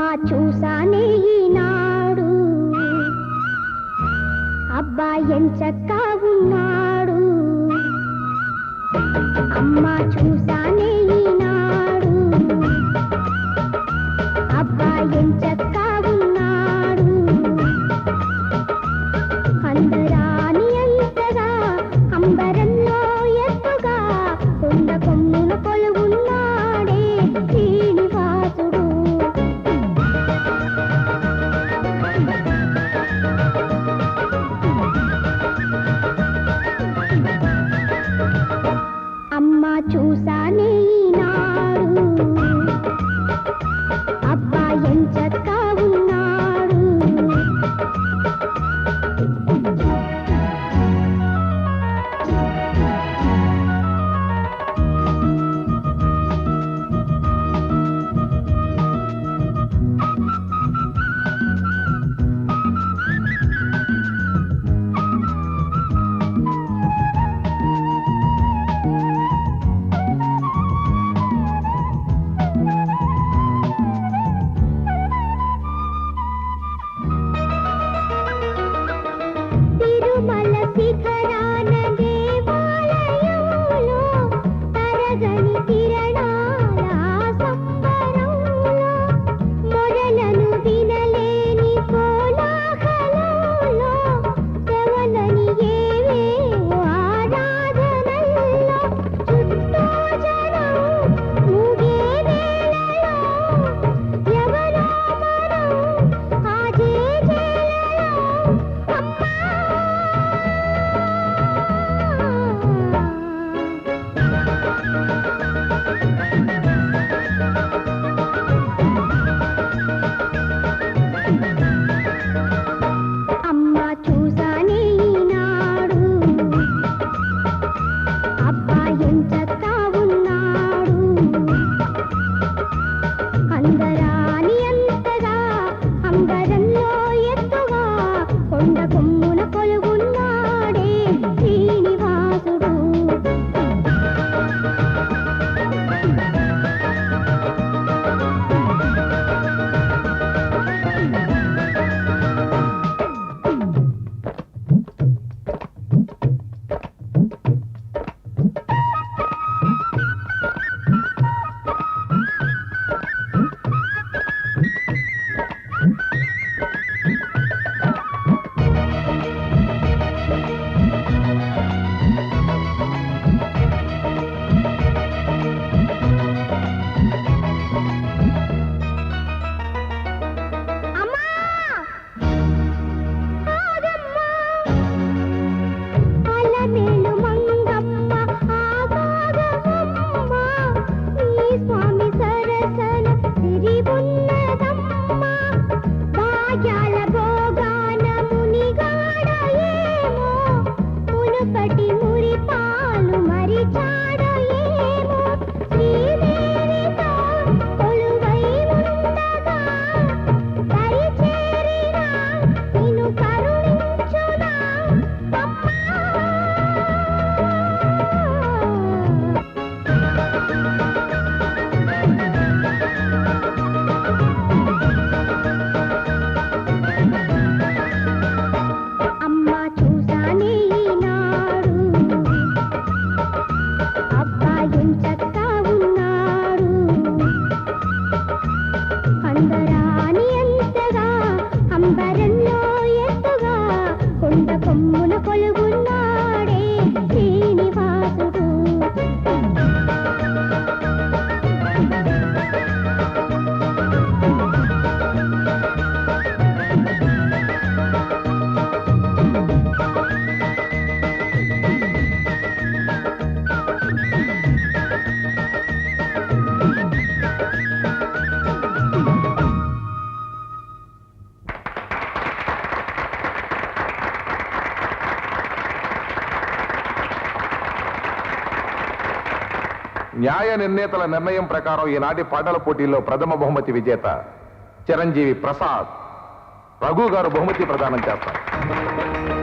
అమ్మ చూసానే ఈనాడు. అబ్బాయి చక్కా ఉన్నాడు. అమ్మ చూసానే ఈనాడు. అబ్బాయి చక్కా ఉన్నాడు. అందరా చూసానే న్యాయ నిర్ణేతల నిర్ణయం ప్రకారం ఈనాటి పాటల పోటీల్లో ప్రథమ బహుమతి విజేత చిరంజీవి ప్రసాద్. రఘు గారు బహుమతి ప్రదానం చేస్తారు.